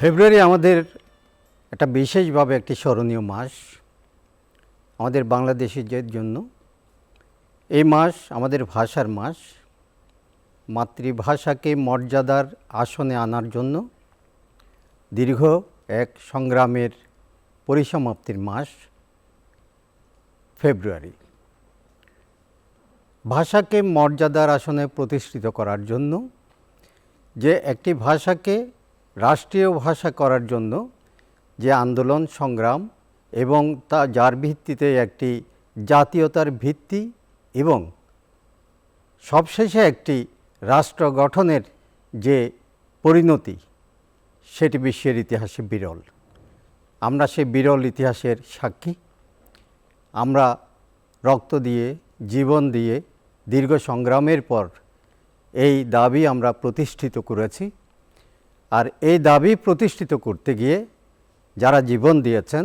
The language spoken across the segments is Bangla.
ফেব্রুয়ারি আমাদের একটা বিশেষভাবে একটি স্মরণীয় মাস আমাদের বাংলাদেশিদের জন্য। এই মাস আমাদের ভাষার মাস। মাতৃভাষাকে মর্যাদার আসনে আনার জন্য দীর্ঘ এক সংগ্রামের পরিসমাপ্তির মাস ফেব্রুয়ারি। ভাষাকে মর্যাদার আসনে প্রতিষ্ঠিত করার জন্য যে একটি ভাষাকে রাষ্ট্রীয় ভাষা করার জন্য যে আন্দোলন, সংগ্রাম এবং তা যার ভিত্তিতে একটি জাতীয়তার ভিত্তি এবং সবশেষে একটি রাষ্ট্র গঠনের যে পরিণতি, সেটি বিশ্বের ইতিহাসে বিরল। আমরা সেই বিরল ইতিহাসের সাক্ষী। আমরা রক্ত দিয়ে, জীবন দিয়ে দীর্ঘ সংগ্রামের পর এই দাবি আমরা প্রতিষ্ঠিত করেছি। আর এই দাবি প্রতিষ্ঠিত করতে গিয়ে যারা জীবন দিয়েছেন,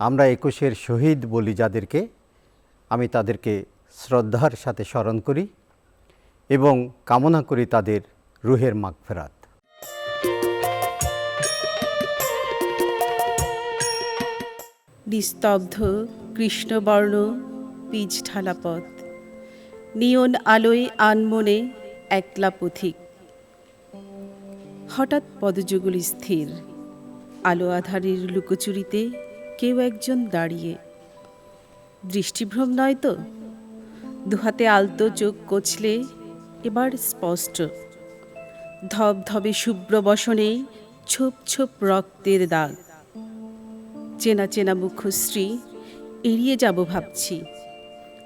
আমরা একুশের শহীদ বলি যাদেরকে, আমি তাদেরকে শ্রদ্ধার সাথে স্মরণ করি এবং কামনা করি তাদের রুহের মাগফেরাত। নিস্তব্ধ কৃষ্ণবর্ণ পিচ ঢালা পথ নিয়ন আলোয় আনমনে একলা পথিক। হঠাৎ পদযুগল স্থির। আলো আধারের লুকোচুরিতে কেউ একজন দাঁড়িয়ে। দৃষ্টিভ্রম নয় তো? দুহাতে আলতো চোখ কচলে এবার স্পষ্ট। ধবধবে শুভ্র বসনে ছোপ ছোপ রক্তের দাগ। চেনা চেনা মুখশ্রী, এড়িয়ে যাব ভাবছি।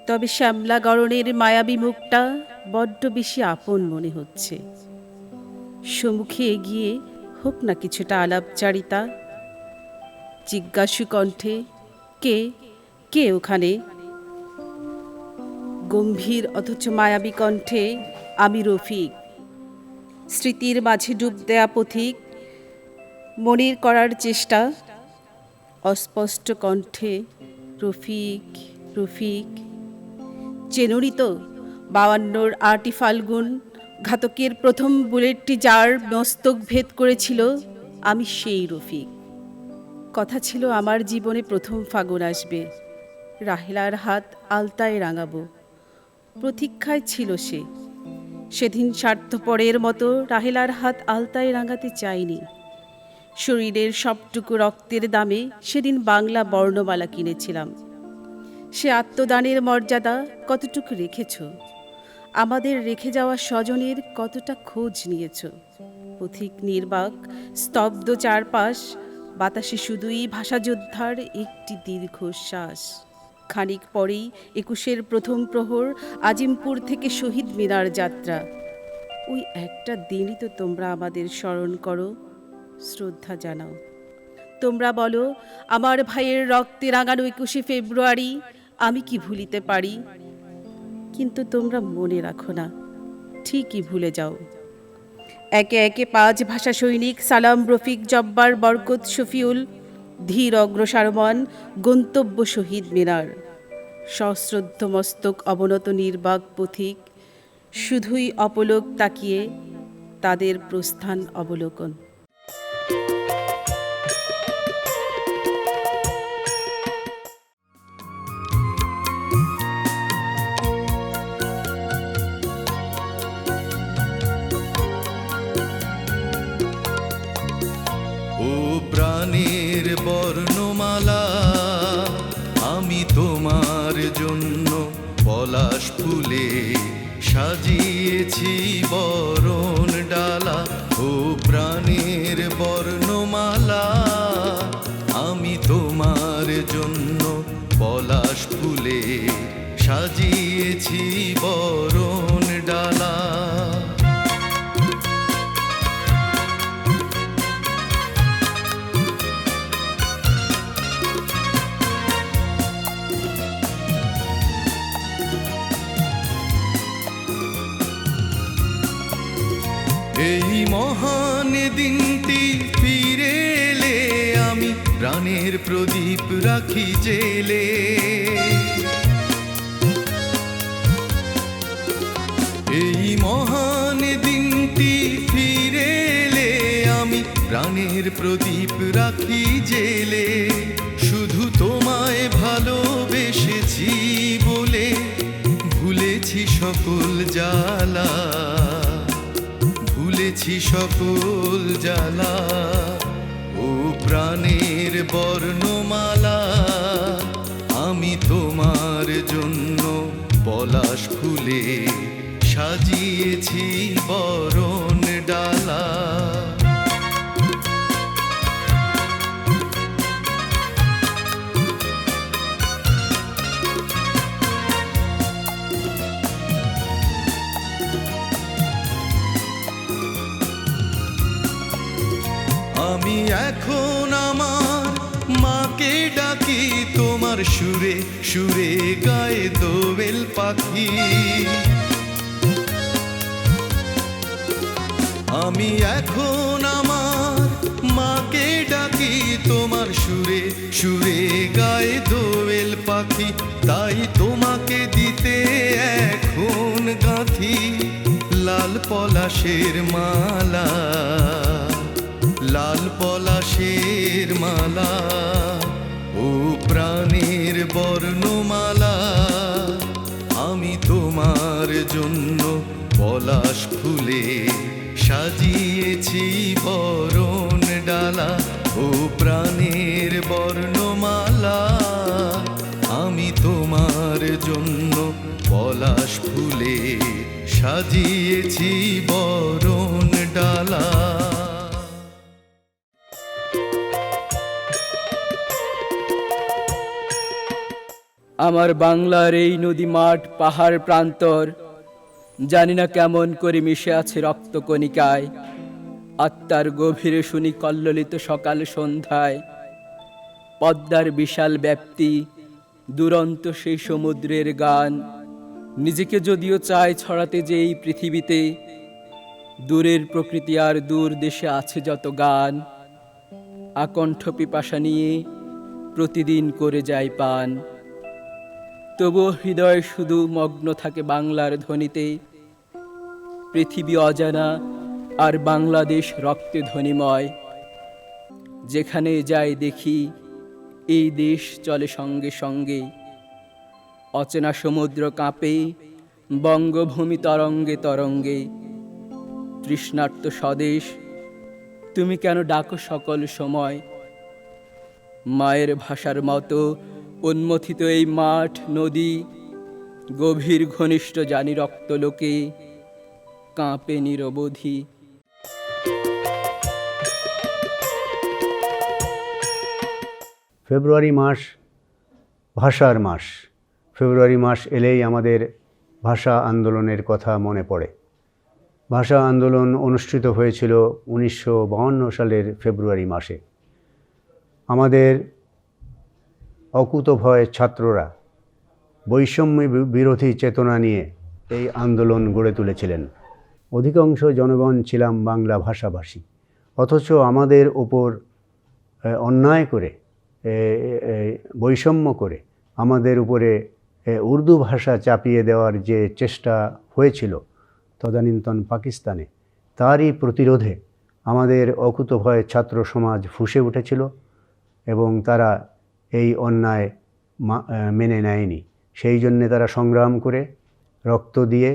তবে শ্যামলা গরণের মায়াবী মুখটা বড্ড বেশি আপন মনে হচ্ছে। সম্মুখে এগিয়ে হোক না কিছুটা আলাপচারিতা জিজ্ঞাসু কণ্ঠে, কে কে ওখানে? গম্ভীর অথচ মায়াবী কণ্ঠে, আমি রফিক। স্মৃতির মাঝে ডুব দেয়া পথিক, মনির করার চেষ্টা, অস্পষ্ট কণ্ঠে, রফিক রফিক। চেনুরি তো বাউান্নর আটি ফাল্গুন ঘাতকের প্রথম বুলেটটি যার মস্তক ভেদ করেছিল, আমি সেই রফিক। কথা ছিল, আমার জীবনে প্রথম ফাগুন আসবে। রাহেলার হাত আলতায় রাঙাবো। প্রতীক্ষায় ছিল সে। সেদিন স্বার্থপরের মতো রাহেলার হাত আলতায় রাঙাতে চাইনি। শরীরের সবটুকু রক্তের দামে সেদিন বাংলা বর্ণমালা কিনেছিলাম। সে আত্মদানের মর্যাদা কতটুকু রেখেছ? আমাদের রেখে যাওয়া স্বজনের কতটা খোঁজ নিয়েছ? পথিক নির্বাক, স্তব্ধ চারপাশ, বাতাসে শুধুই ভাষাযোদ্ধার একটি দীর্ঘশ্বাস। খানিক পরেই একুশের প্রথম প্রহর আজিমপুর থেকে শহীদ মিনার যাত্রা। ওই একটা দিনই তো তোমরা আমাদের স্মরণ করো। শ্রদ্ধা জানাও। তোমরা বলো, আমার ভাইয়ের রক্তে রাঙানো একুশে ফেব্রুয়ারি আমি কি ভুলিতে পারি? কিন্তু তোমরা মনে রাখো না। ঠিকই ভুলে যাও। একে একে পাঁচ ভাষা সৈনিক সালাম রফিক জব্বার, বরকত শফিউল, ধীর অগ্রসারমান, গন্তব্য শহীদ মিনার। সশ্রদ্ধ মস্তক অবনত নির্বাক পথিক, শুধুই অপলোক তাকিয়ে তাদের প্রস্থান অবলোকন। বর্ণমালা। আমি তোমার জন্য পলাশ ফুলে সাজিয়েছি বরণ ডালা ও প্রাণের বর্ণমালা। আমি তোমার জন্য পলাশ ফুলে সাজিয়েছি বরণ এই মহান দিনটি ফিরে এলে আমি প্রাণের প্রদীপ রাখি জেলে। এই মহান দিনটি ফিরে এলে আমি প্রাণের প্রাণের প্রদীপ রাখি জেলে। শুধু তোমায় ভালোবেসেছি বলে ভুলেছি সকল জ্বালা। ভুলেছি সকল জ্বালা। ও প্রাণের বর্ণমালা আমি তোমার জন্য পলাশ ফুলে সাজিয়েছি বরণ ডালা। মাকে ডাকি তোমার সুরে সুরে গায়ে দোবেল পাখি। আমি এখন আমার মাকে ডাকি তোমার সুরে সুরে গায়ে দোয়েল পাখি। তাই তোমাকে দিতে এখন গাঁথি লাল পলাশের মালা। লাল পলাশের মালা, ও প্রাণের বর্ণমালা, আমি তোমার জন্য পলাশ ফুলে সাজিয়েছি বরণ ডালা, ও প্রাণের বর্ণমালা, আমি তোমার জন্য পলাশ ফুলে সাজিয়েছি বরণ ডালা। আমার বাংলার এই নদী মাঠ পাহাড় প্রান্তর। জানি না কেমন করে মিশে আছে রক্তকণিকায়। আত্মার গভীরে শুনি কল্লোলিত সকাল সন্ধ্যায়। পদ্মার বিশাল ব্যাপ্তি, দুরন্ত সেই সমুদ্রের গান। নিজেকে যদিও চায় ছড়াতে যে এই পৃথিবীতে, দূরের প্রকৃতি আর দূর দেশে আছে যত গান। আকণ্ঠ পিপাসা নিয়ে প্রতিদিন করে যায় পান। তবুও হৃদয় শুধু মগ্ন থাকে বাংলার ধ্বনিতে। পৃথিবী অজানা আর বাংলাদেশ রক্তে ধ্বনিময়। যেখানে যাই দেখি, এই দেশ চলে সঙ্গে সঙ্গে। অচেনা সমুদ্র কাঁপে, বঙ্গভূমি তরঙ্গে তরঙ্গে। তৃষ্ণার্ত স্বদেশ, তুমি কেন ডাকো সকল সময়? মায়ের ভাষার মতো উন্মথিত এই মাঠ, নদী, গভীর ঘনিষ্ঠ জানি রক্তলোকে কাঁপে নিরবধি। ফেব্রুয়ারি মাস ভাষার মাস। ফেব্রুয়ারি মাস এলেই আমাদের ভাষা আন্দোলনের কথা মনে পড়ে। ভাষা আন্দোলন অনুষ্ঠিত হয়েছিল উনিশশো সালের ফেব্রুয়ারি মাসে। আমাদের অকুতভয় ছাত্ররা বৈষম্য বিরোধী চেতনা নিয়ে এই আন্দোলন গড়ে তুলেছিলেন। অধিকাংশ জনগণ ছিলাম বাংলা ভাষাভাষী। অথচ আমাদের ওপর অন্যায় করে বৈষম্য করে আমাদের উপরে উর্দু ভাষা চাপিয়ে দেওয়ার যে চেষ্টা হয়েছিল তদানীন্তন পাকিস্তানে, তারই প্রতিরোধে আমাদের অকুতভয় ছাত্র সমাজ ফুসে উঠেছিল এবং তারা এই অন্যায় মেনে নেয়নি। সেই জন্যে তারা সংগ্রাম করে রক্ত দিয়ে,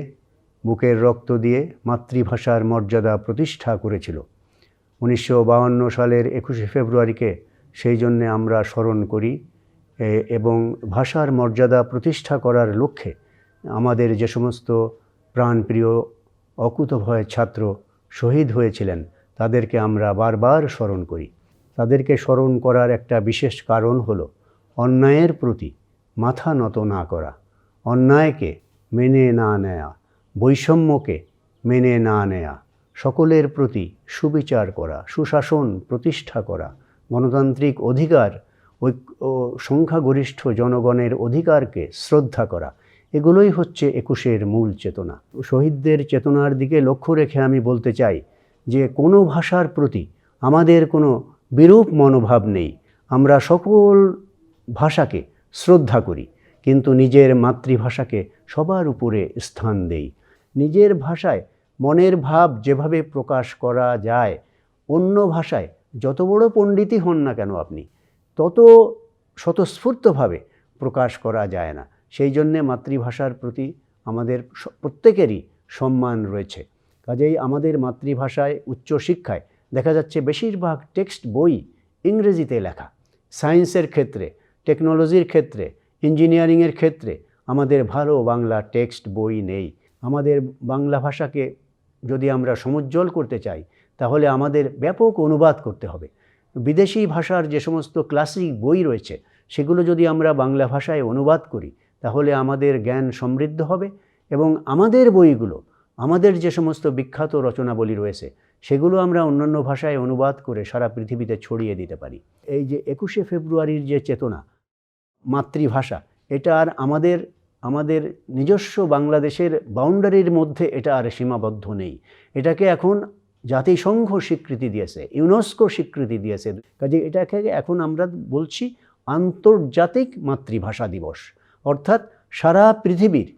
বুকের রক্ত দিয়ে মাতৃভাষার মর্যাদা প্রতিষ্ঠা করেছিল। উনিশশো সালের একুশে ফেব্রুয়ারিকে সেই জন্যে আমরা স্মরণ করি এবং ভাষার মর্যাদা প্রতিষ্ঠা করার লক্ষ্যে আমাদের যে সমস্ত প্রাণপ্রিয় অকুতভয় ছাত্র শহীদ হয়েছিলেন, তাদেরকে আমরা বারবার স্মরণ করি। তাদেরকে স্মরণ করার একটা বিশেষ কারণ হলো অন্যায়ের প্রতি মাথা নত না করা, অন্যায়কে মেনে না নেয়া, বৈষম্যকে মেনে না নেয়া, সকলের প্রতি সুবিচার করা, সুশাসন প্রতিষ্ঠা করা, গণতান্ত্রিক অধিকার, ঐক- ও সংখ্যাগরিষ্ঠ জনগণের অধিকারকে শ্রদ্ধা করা, এগুলোই হচ্ছে একুশের মূল চেতনা। শহীদদের চেতনার দিকে লক্ষ্য রেখে আমি বলতে চাই যে কোনো ভাষার প্রতি আমাদের কোনো বিরূপ মনোভাব নেই। আমরা সকল ভাষাকে শ্রদ্ধা করি, কিন্তু নিজের মাতৃভাষাকে সবার উপরে স্থান দেই। নিজের ভাষায় মনের ভাব যেভাবে প্রকাশ করা যায়, অন্য ভাষায় যত বড় পণ্ডিতই হন না কেন আপনি, তত স্বতঃস্ফূর্তভাবে প্রকাশ করা যায় না। সেই জন্যে মাতৃভাষার প্রতি আমাদের প্রত্যেকেরই সম্মান রয়েছে। কাজেই আমাদের মাতৃভাষায় উচ্চশিক্ষায় দেখা যাচ্ছে বেশিরভাগ টেক্সট বই ইংরেজিতে লেখা। সায়েন্সের ক্ষেত্রে, টেকনোলজির ক্ষেত্রে, ইঞ্জিনিয়ারিংয়ের ক্ষেত্রে আমাদের ভালো বাংলা টেক্সট বই নেই। আমাদের বাংলা ভাষাকে যদি আমরা সমুজ্জ্বল করতে চাই, তাহলে আমাদের ব্যাপক অনুবাদ করতে হবে। বিদেশি ভাষার যে সমস্ত ক্লাসিক বই রয়েছে, সেগুলো যদি আমরা বাংলা ভাষায় অনুবাদ করি, তাহলে আমাদের জ্ঞান সমৃদ্ধ হবে এবং আমাদের বইগুলো, আমাদের যে সমস্ত বিখ্যাত রচনাবলী রয়েছে সেগুলো আমরা অন্যান্য ভাষায় অনুবাদ করে সারা পৃথিবীতে ছড়িয়ে দিতে পারি। এই যে একুশে ফেব্রুয়ারির যে চেতনা, মাতৃভাষা, এটা আর আমাদের আমাদের নিজস্ব বাংলাদেশের বাউন্ডারির মধ্যে এটা আর সীমাবদ্ধ নেই। এটাকে এখন জাতিসংঘ স্বীকৃতি দিয়েছে, ইউনেস্কো স্বীকৃতি দিয়েছে। কাজে এটাকে এখন আমরা বলছি আন্তর্জাতিক মাতৃভাষা দিবস। অর্থাৎ সারা পৃথিবীর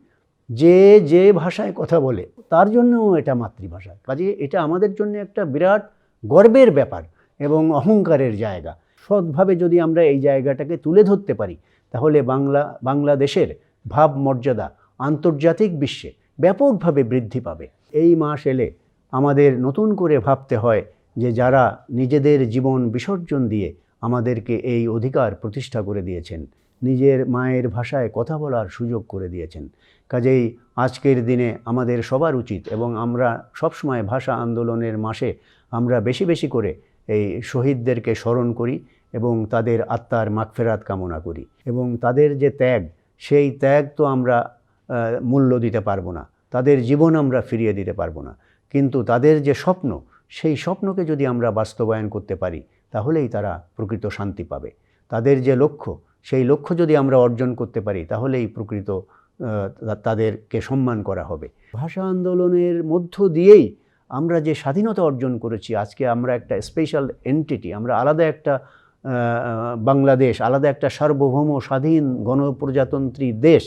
যে যে ভাষায় কথা বলে, তার জন্যও এটা মাতৃভাষা। কাজে এটা আমাদের জন্য একটা বিরাট গর্বের ব্যাপার এবং অহংকারের জায়গা। সৎভাবে যদি আমরা এই জায়গাটাকে তুলে ধরতে পারি, তাহলে বাংলা, বাংলাদেশের ভাবমর্যাদা আন্তর্জাতিক বিশ্বে ব্যাপকভাবে বৃদ্ধি পাবে। এই মাস এলে আমাদের নতুন করে ভাবতে হয় যে, যারা নিজেদের জীবন বিসর্জন দিয়ে আমাদেরকে এই অধিকার প্রতিষ্ঠা করে দিয়েছেন, নিজের মায়ের ভাষায় কথা বলার সুযোগ করে দিয়েছেন কাজেই আজকের দিনে আমাদের সবার উচিত এবং আমরা সবসময় ভাষা আন্দোলনের মাসে আমরা বেশি বেশি করে এই শহীদদেরকে স্মরণ করি এবং তাদের আত্মার মাগফেরাত কামনা করি এবং তাদের যে ত্যাগ, সেই ত্যাগ তো আমরা মূল্য দিতে পারব না। তাদের জীবন আমরা ফিরিয়ে দিতে পারব না। কিন্তু তাদের যে স্বপ্ন, সেই স্বপ্নকে যদি আমরা বাস্তবায়ন করতে পারি, তাহলেই তারা প্রকৃত শান্তি পাবে। তাদের যে লক্ষ্য, সেই লক্ষ্য যদি আমরা অর্জন করতে পারি, তাহলেই প্রকৃত তাদেরকে সম্মান করা হবে। ভাষা আন্দোলনের মধ্য দিয়েই আমরা যে স্বাধীনতা অর্জন করেছি, আজকে আমরা একটা স্পেশাল এন্টিটি আমরা আলাদা একটা বাংলাদেশ, আলাদা একটা সার্বভৌম, স্বাধীন গণপ্রজাতন্ত্রী দেশ,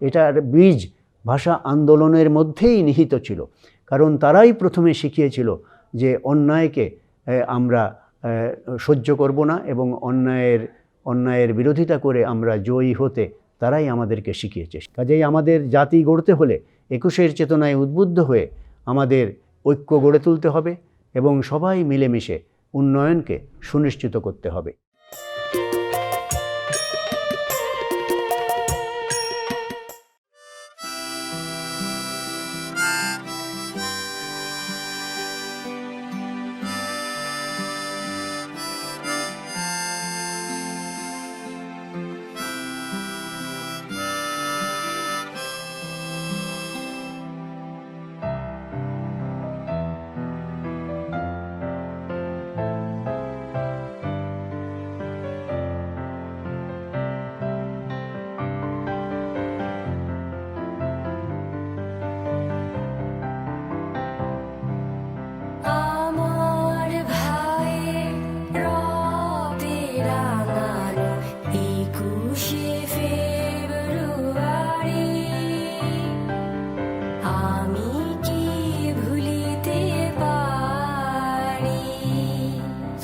এটার বীজ ভাষা আন্দোলনের মধ্যেই নিহিত ছিল। কারণ তারাই প্রথমে শিখিয়েছিল যে অন্যায়কে আমরা সহ্য করব না এবং অন্যায়ের অন্যায়ের বিরোধিতা করে আমরা জয়ী হতে তারাই আমাদেরকে শিখিয়েছে। কাজেই আমাদের জাতি গড়তে হলে একুশের চেতনায় উদ্বুদ্ধ হয়ে আমাদের ঐক্য গড়ে তুলতে হবে এবং সবাই মিলেমিশে উন্নয়নকে সুনিশ্চিত করতে হবে।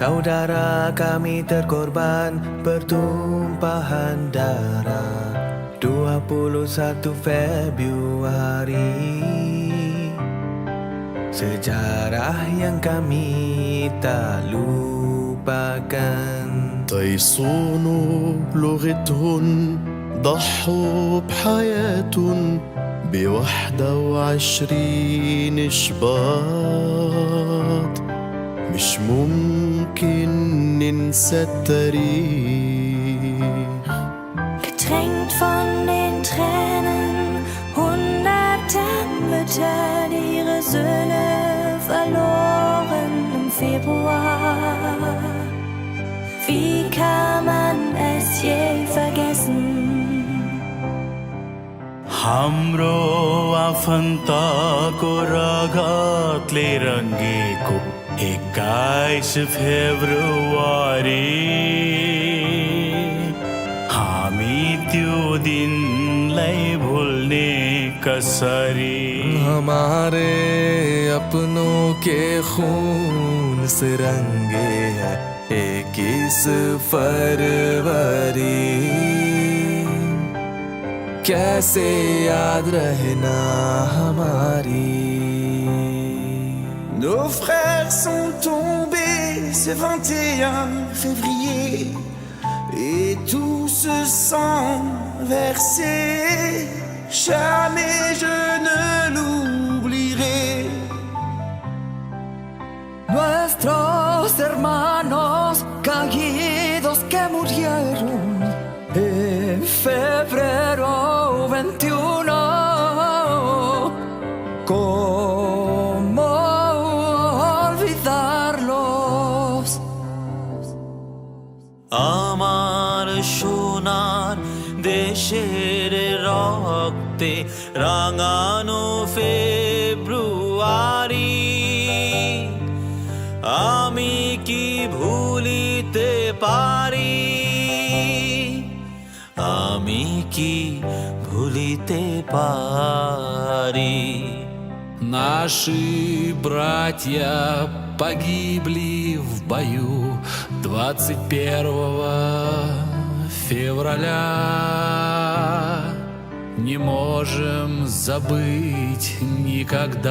Saudara kami terkorban pertumpahan darah 21 Februari Sejarah yang kami tak lupakan تيصون بلغتهن ضحوا بحياة بوحدة وعشرين شباط weiße Teppich. Getränkt von den Tränen hunderter Mütter, die ihre Söhne verloren im Februar. Wie kann man es je vergessen? हाम्रो आफन्तको रगतले रङ्गेको एक्काइस फेब्रुअरी हामी त्यो दिनलाई भुल्ने कसरी? हमारे अपनों के खून से रंगे हैं इक्कीस फरवरी। कैसे याद रहना हमारी? Nos frères tombés ce 21 février et tout se sang versé. Jamais je ne l'oublierai. Nuestros hermanos caídos que murieron en febrero রক্তে রাঙানো ফেব্রুয়ারি আমি কি ভুলিতে পারি আমি কি ভুলিতে পারি Наши братья погибли в бою 21 февраля. Не можем забыть никогда.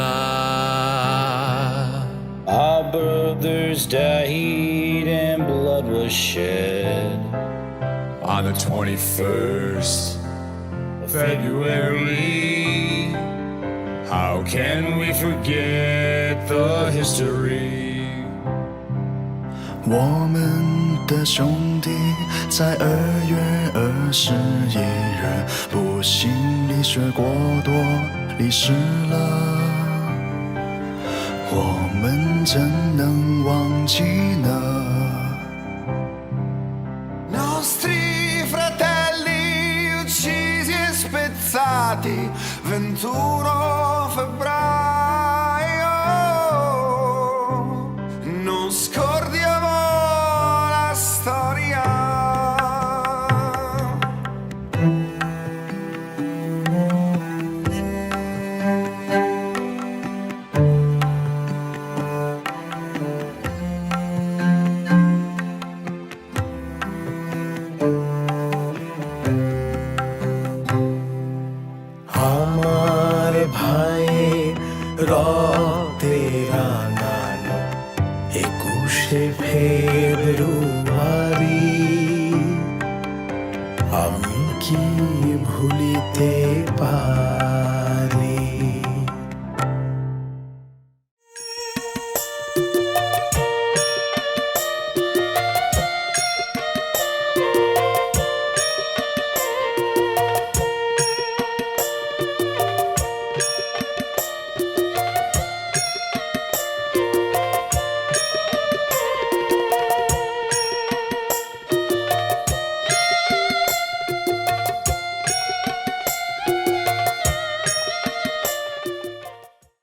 Our brothers died and blood was shed. On the 21st of February, how can we forget the history? 我们 的兄弟在二月二十一日不幸溺水过多离世了。我们怎能忘记呢？আমি কি ভুলিতে পারি?